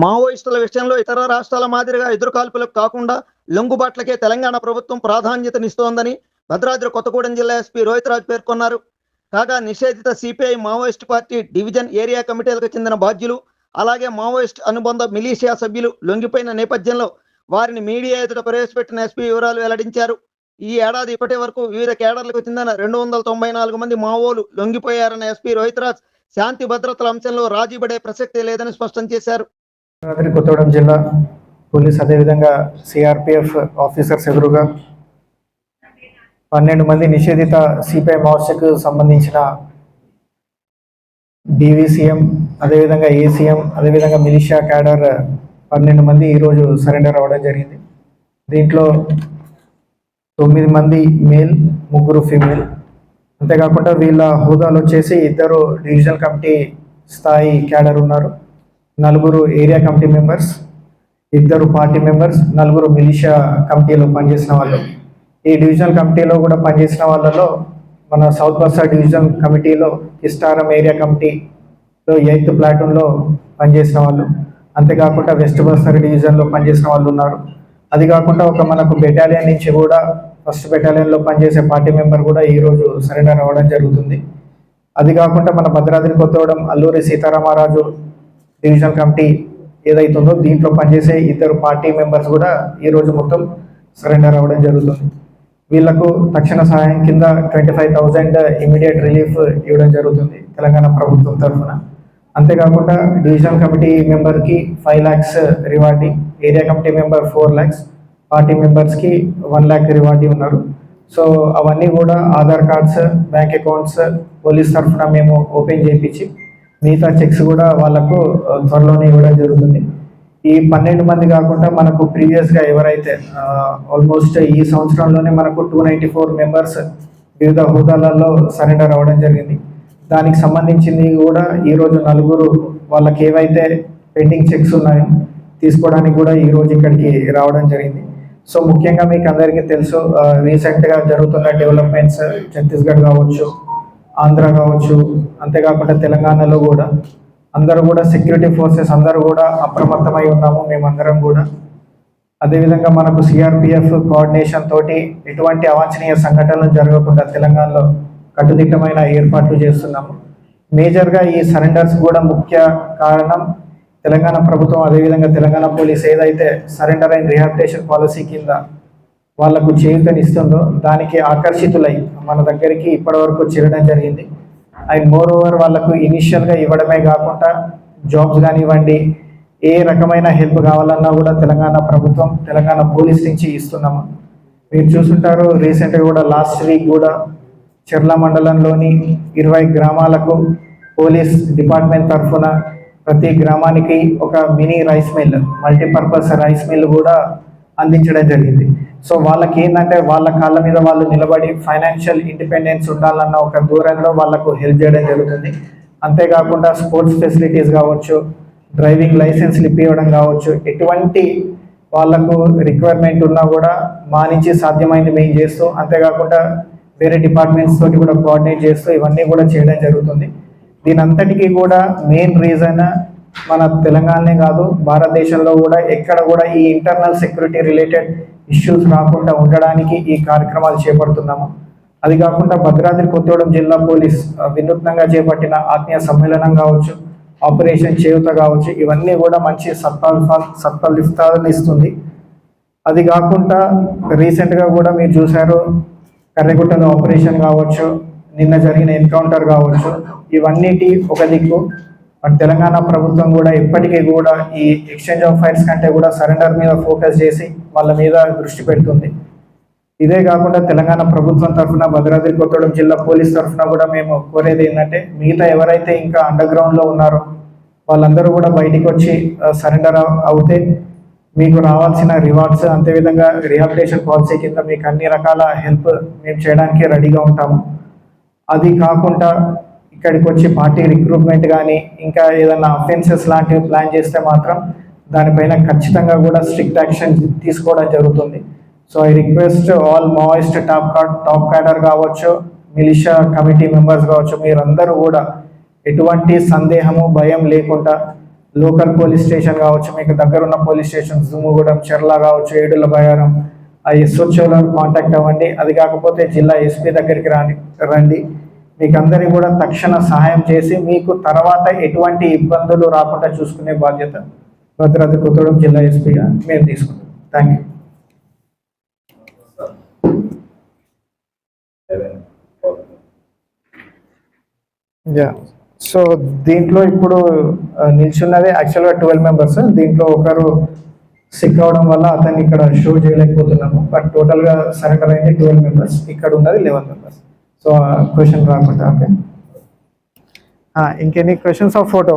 మావోయిస్టుల విషయంలో ఇతర రాష్ట్రాల మాదిరిగా ఎదురుకాల్పులకు కాకుండా లొంగుబాట్లకే తెలంగాణ ప్రభుత్వం ప్రాధాన్యతనిస్తోందని భద్రాద్రి కొత్తగూడెం జిల్లా ఎస్పీ రోహిత్ రాజ్ పేర్కొన్నారు. కాగా నిషేధిత CPI Maoist party division area కమిటీలకు చెందిన బాధ్యులు అలాగే మావోయిస్ట్ అనుబంధ మిలీషియా సభ్యులు లొంగిపోయిన నేపథ్యంలో వారిని మీడియా ఎదుట ప్రవేశపెట్టిన ఎస్పీ వివరాలు వెల్లడించారు. ఈ ఏడాది ఇప్పటి వరకు వివిధ కేడర్లకు చెందిన రెండు వందల తొంభై నాలుగు మంది మావోలు లొంగిపోయారన్న ఎస్పీ రోహిత్ రాజ్ శాంతి భద్రతల అంశంలో రాజీ పడే ప్రసక్తే లేదని స్పష్టం చేశారు. రాత్రి కొత్తగూడెం జిల్లా పోలీస్ అదేవిధంగా సిఆర్పిఎఫ్ ఆఫీసర్స్ ఎదురుగా పన్నెండు మంది నిషేధిత సిపిఐ మావోస్ట్కు సంబంధించిన డివిసిఎం అదేవిధంగా ఏసీఎం అదేవిధంగా మిలిషియా క్యాడర్ పన్నెండు మంది ఈరోజు సరెండర్ అవ్వడం జరిగింది. దీంట్లో తొమ్మిది మంది మేల్ ముగ్గురు ఫీమేల్. అంతేకాకుండా వీళ్ళ హోదాలు వచ్చేసి ఇద్దరు డివిజనల్ కమిటీ స్థాయి క్యాడర్ ఉన్నారు. నలుగురు ఏరియా కమిటీ మెంబర్స్ ఇద్దరు పార్టీ మెంబర్స్ నలుగురు మిలిషియా కమిటీలో పనిచేసిన వాళ్ళు. ఈ డివిజనల్ కమిటీలో కూడా పనిచేసిన వాళ్ళలో మన సౌత్ బస్సా డివిజన్ కమిటీలో ఇస్టారం ఏరియా కమిటీలో ఎయిత్ ప్లాటూన్లో పనిచేసిన వాళ్ళు. అంతేకాకుండా వెస్ట్ బస్తర్ డివిజన్లో పనిచేసిన వాళ్ళు ఉన్నారు. అది కాకుండా ఒక మనకు బెటాలియన్ నుంచి కూడా ఫస్ట్ బెటాలియన్లో పనిచేసే పార్టీ మెంబర్ కూడా ఈరోజు సరెండర్ అవ్వడం జరుగుతుంది. అది కాకుండా మన భద్రాద్రి కొత్తగూడెం అల్లూరి సీతారామరాజు డివిజనల్ కమిటీ ఏదైతుందో దీంట్లో పనిచేసే ఇద్దరు పార్టీ మెంబర్స్ కూడా ఈరోజు మొత్తం సరెండర్ అవ్వడం జరుగుతుంది. వీళ్ళకు తక్షణ సహాయం కింద twenty five thousand immediate relief ఇవ్వడం జరుగుతుంది తెలంగాణ ప్రభుత్వం తరఫున. అంతేకాకుండా divisional committee మెంబర్కి five lakhs rewarding area committee member four lakhs party మెంబర్స్కి వన్ ల్యాక్ రివార్డింగ్ ఉన్నారు. సో అవన్నీ కూడా Aadhaar cards bank accounts police తరఫున మేము ఓపెన్ చేయించి మిగతా చెక్స్ కూడా వాళ్ళకు త్వరలోనే ఇవ్వడం జరుగుతుంది. ఈ పన్నెండు మంది కాకుండా మనకు ప్రీవియస్గా ఎవరైతే ఆల్మోస్ట్ ఈ సంవత్సరంలోనే మనకు టూ నైంటీ ఫోర్ మెంబర్స్ వివిధ హోదాలలో సరెండర్ అవ్వడం జరిగింది. దానికి సంబంధించింది కూడా ఈరోజు నలుగురు వాళ్ళకి ఏవైతే పెండింగ్ చెక్స్ ఉన్నాయో తీసుకోవడానికి కూడా ఈరోజు ఇక్కడికి రావడం జరిగింది. సో ముఖ్యంగా మీకు అందరికీ తెలుసు రీసెంట్గా జరుగుతున్న డెవలప్మెంట్స్ ఛత్తీస్గఢ్ కావచ్చు ఆంధ్ర కావచ్చు అంతేకాకుండా తెలంగాణలో కూడా. అందరూ కూడా సెక్యూరిటీ ఫోర్సెస్ అందరూ కూడా అప్రమత్తమై ఉన్నాము మేమందరం కూడా. అదేవిధంగా మనకు సిఆర్పిఎఫ్ కోఆర్డినేషన్ తోటి ఎటువంటి అవాంఛనీయ సంఘటనలు జరగకుండా తెలంగాణలో కట్టుదిట్టమైన ఏర్పాట్లు చేస్తున్నాము. మేజర్గా ఈ సరెండర్స్ కూడా ముఖ్య కారణం తెలంగాణ ప్రభుత్వం అదేవిధంగా తెలంగాణ పోలీస్ ఏదైతే సరెండర్ అండ్ రిహాబిటేషన్ పాలసీ కింద వాళ్ళకు చేయూతనిస్తుందో దానికి ఆకర్షితులై మన దగ్గరికి ఇప్పటివరకు చేరడం జరిగింది. అండ్ మోర్ ఓవర్ వాళ్ళకు ఇనిషియల్గా ఇవ్వడమే కాకుండా జాబ్స్ కానివ్వండి ఏ రకమైన హెల్ప్ కావాలన్నా కూడా తెలంగాణ ప్రభుత్వం తెలంగాణ పోలీస్ నుంచి ఇస్తున్నాము. మీరు చూసుంటారు రీసెంట్గా కూడా లాస్ట్ వీక్ కూడా చెర్ల మండలంలోని ఇరవై గ్రామాలకు పోలీస్ డిపార్ట్మెంట్ తరఫున ప్రతి గ్రామానికి ఒక mini rice mill multipurpose rice mill కూడా అందించడం జరిగింది. సో వాళ్ళకి ఏంటంటే వాళ్ళ కాళ్ళ మీద వాళ్ళు నిలబడి ఫైనాన్షియల్ ఇండిపెండెన్స్ ఉండాలన్న ఒక దూరంలో వాళ్ళకు హెల్ప్ చేయడం జరుగుతుంది. అంతేకాకుండా స్పోర్ట్స్ ఫెసిలిటీస్ కావచ్చు డ్రైవింగ్ లైసెన్స్ ఇప్పివ్వడం కావచ్చు ఎటువంటి వాళ్ళకు రిక్వైర్మెంట్ ఉన్నా కూడా మా నుంచి సాధ్యమైంది మేము చేస్తూ అంతేకాకుండా వేరే డిపార్ట్మెంట్స్ తోటి కూడా కోఆర్డినేట్ చేస్తూ ఇవన్నీ కూడా చేయడం జరుగుతుంది. దీనంతటికీ కూడా మెయిన్ రీజన్ మన తెలంగాణనే కాదు భారతదేశంలో కూడా ఎక్కడ కూడా ఈ ఇంటర్నల్ సెక్యూరిటీ రిలేటెడ్ ఇష్యూస్ రాకుండా ఉండడానికి ఈ కార్యక్రమాలు చేపడుతున్నాము. అది కాకుండా భద్రాద్రి కొత్తగూడెం జిల్లా పోలీస్ వినూత్నంగా చేపట్టిన ఆత్మీయ సమ్మేళనం కావచ్చు ఆపరేషన్ చేయుత కావచ్చు ఇవన్నీ కూడా మంచి సత్ఫలితాలు సత్ఫలితాలను ఇస్తుంది. అది కాకుండా రీసెంట్గా కూడా మీరు చూశారు కర్రెగుట్టలో ఆపరేషన్ కావచ్చు నిన్న జరిగిన ఎన్కౌంటర్ కావచ్చు ఇవన్నిటి ఒక దిక్కు. బట్ తెలంగాణ ప్రభుత్వం కూడా ఇప్పటికీ కూడా ఈ ఎక్స్చేంజ్ ఆఫ్ ఫైర్స్ కంటే కూడా సరెండర్ మీద ఫోకస్ చేసి వాళ్ళ మీద దృష్టి పెడుతుంది. ఇదే కాకుండా తెలంగాణ ప్రభుత్వం తరఫున భద్రాద్రి కొత్తగూడెం జిల్లా పోలీస్ తరఫున కూడా మేము కోరేది ఏంటంటే మిగతా ఎవరైతే ఇంకా అండర్గ్రౌండ్లో ఉన్నారో వాళ్ళందరూ కూడా బయటికి వచ్చి సరెండర్ అవుతే మీకు రావాల్సిన రివార్డ్స్ అంతేవిధంగా రిహాబిలిటేషన్ పాలసీ కింద మీకు అన్ని రకాల హెల్ప్ మేము చేయడానికి రెడీగా ఉంటాము. అది కాకుండా ఇక్కడికి వచ్చి పార్టీ రిక్రూట్మెంట్ కానీ ఇంకా ఏదైనా అఫెన్సెస్ లాంటివి ప్లాన్ చేస్తే మాత్రం దానిపైన ఖచ్చితంగా కూడా స్ట్రిక్ట్ యాక్షన్ తీసుకోవడం జరుగుతుంది. So I request all Maoist top card top cadre కావచ్చు మిలిషా కమిటీ మెంబర్స్ కావచ్చు మీరందరూ కూడా ఎటువంటి సందేహము భయం లేకుండా లోకల్ పోలీస్ స్టేషన్ కావచ్చు మీకు దగ్గర ఉన్న పోలీస్ స్టేషన్ జుమ్ముగూడెం చెర్ల కావచ్చు ఏడుల బయారం ఆ ఎస్ఓచ్ఓలో కాంటాక్ట్ అవ్వండి. అది కాకపోతే జిల్లా ఎస్పీ దగ్గరికి రాని రండి. మీకు అందరికీ కూడా తక్షణ సహాయం చేసి మీకు తర్వాత ఎటువంటి ఇబ్బందులు రాకుండా చూసుకునే బాధ్యత భద్రాద్రి కొత్తగూడెం జిల్లా ఎస్పీగా మేము తీసుకుంటాం. థ్యాంక్ యూ యా సో దీంట్లో ఇప్పుడు నిల్చున్నది యాక్చువల్గా ట్వెల్వ్ మెంబర్స్ దీంట్లో ఒకరు సిక్ అవడం వల్ల అతన్ని ఇక్కడ షో చేయలేకపోతున్నాము. బట్ టోటల్గా సరెండర్ అయింది ట్వెల్వ్ మెంబర్స్ ఇక్కడ ఉన్నది లెవెన్ మెంబర్స్ సో క్వశ్చన్ రాకుండా ఓకే ఇంకెన్ని క్వశ్చన్స్ ఆఫ్ ఫోటో